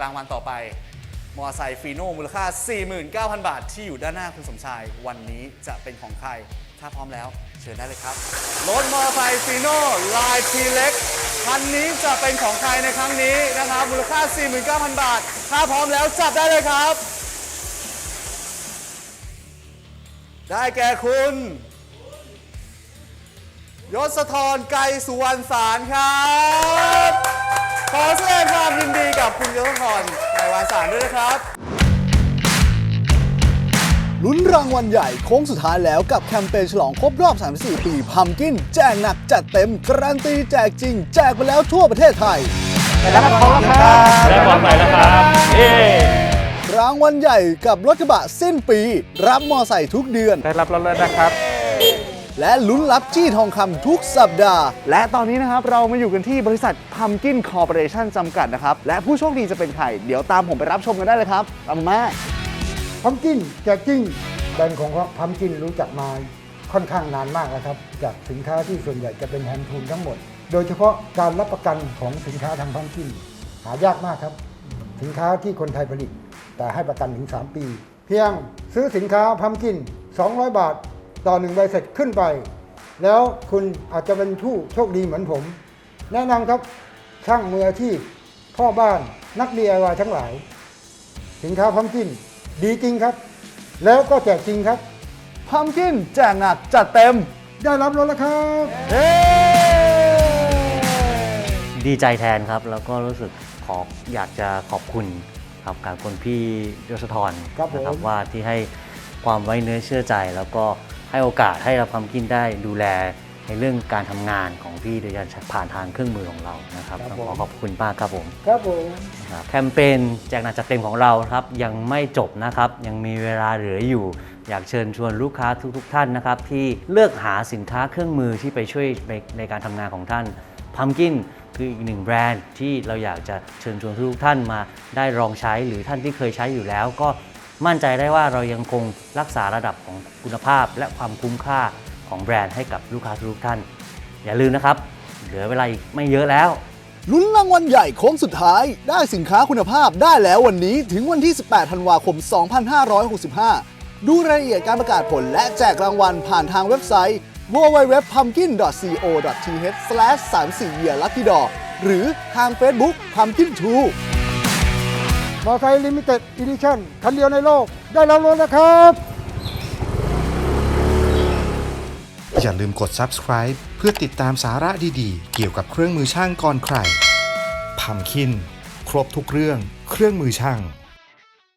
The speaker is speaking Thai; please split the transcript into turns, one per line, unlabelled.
รางวัลต่อไป มอเตอร์ไซค์ฟีโน่มูลค่า 49,000 บาท ที่อยู่ด้านหน้าคุณสมชาย วันนี้จะเป็นของใคร ถ้าพร้อมแล้วเชิญได้เลยครับ รถมอเตอร์ไซค์ฟีโน่ลายทีเล็กคันนี้จะเป็นของใครในครั้งนี้นะครับ มูลค่า 49,000 บาท ถ้าพร้อมแล้วจับได้เลยครับ ได้แก่คุณยศธรไกรสุวรรณสารครับ ขอแส กับคุณยศธรไกรวรรณสารด้วยนะครับ
ลุ้นรางวัลใหญ่โค้งสุดท้ายแล้วกับแคมเปญฉลองครบรอบ 34 ปีพัมกิน แจกหนักจัดเต็ม การันตีแจกจริง แจกไปแล้วทั่วประเทศไทย
ได้ความหมายแล้วครับเย้
รางวัลใหญ่กับรถกระบะสิ้นปี รับมอไซค์ทุกเดือน
ได้รับรถแล้วนะครับ
และลุ้นรับจี้ทองคำทุกสัปดาห์ และตอนนี้นะครับ เรามาอยู่กันที่บริษัท Pumpkin Corporation จำกัดนะครับ และผู้โชคดีจะเป็นใคร เดี๋ยวตามผมไปรับชมกันได้เลยครับตามมา
พัมกินแจกจริงแบรนด์ของพัมกินรู้จักมาค่อนข้างนานมากแล้วครับ จากสินค้าที่ส่วนใหญ่จะเป็นแฮนด์ทูนทั้งหมด โดยเฉพาะการรับประกันของสินค้าทางพัมกิน หายากมากครับ สินค้าที่คนไทยผลิต แต่ให้ประกันถึง 3 ปี เพียงซื้อสินค้าพัมกิน 200 บาท ต่อหนึ่งใบเสร็จขึ้นไป แล้วคุณอาจจะเป็นผู้โชคดีเหมือนผม แนะนำครับช่างมืออาชีพพ่อบ้านนัก DIY ทั้งหลาย สินค้าพัมกินดีจริงครับ แล้วก็แจกจริงครับ
Pumpkin แจกหนักจัดเต็ม
ได้รับรถแล้วครับ
เฮ้
ดีใจแทนครับ แล้วก็รู้สึกขออยากจะขอบคุณครับกับคนพี่ยศธร
ครับผม
นะว่าที่ให้ความไว้เนื้อเชื่อใจแล้วก็ ให้โอกาสให้เราทำกินได้ดูแลในเรื่องการทำงานของพี่โดยการผ่านทางเครื่องมือของเรานะครับต้องขอขอบคุณมากครับผม
ครับผม
ครับแคมเปญแจกหนักจัดเต็มของเราครับยังไม่จบนะครับ ยังมีเวลาเหลืออยู่ อยากเชิญชวนลูกค้าทุกๆทท่านนะครับ ที่เลือกหาสินค้าเครื่องมือที่ไปช่วยในในการทำงานของท่านพัมกินคืออีกหนึ่งแบรนด์ที่เราอยากจะเชิญชวนทุกๆท่านมาได้ลองใช้หรือท่านที่เคยใช้อยู่แล้ว ก็ มั่นใจได้ว่าเรายังคงรักษาระดับของคุณภาพ และความคุ้มค่าของแบรนด์ให้กับลูกค้าทุกท่าน อย่าลืมนะครับ เหลือเวลาอีกไม่เยอะแล้ว
ลุ้นรางวัลใหญ่โค้งสุดท้าย ได้สินค้าคุณภาพได้แล้ววันนี้ถึงวันที่ 18 ธันวาคม 2565 ดูรายละเอียดการประกาศผลและแจกรางวัลผ่านทางเว็บไซต์ www.pumpkin.co.th/34 year lucky draw หรือทาง Facebook Pumpkin 2
มอไซค์ลิมิเต็ดอีดิชั่นคันเดียวในโลก ได้รับรถแล้วครับ
อย่าลืมกด subscribe เพื่อติดตามสาระดีๆ เกี่ยวกับเครื่องมือช่างก่อนใครพัมคิน ครบทุกเรื่องเครื่องมือช่าง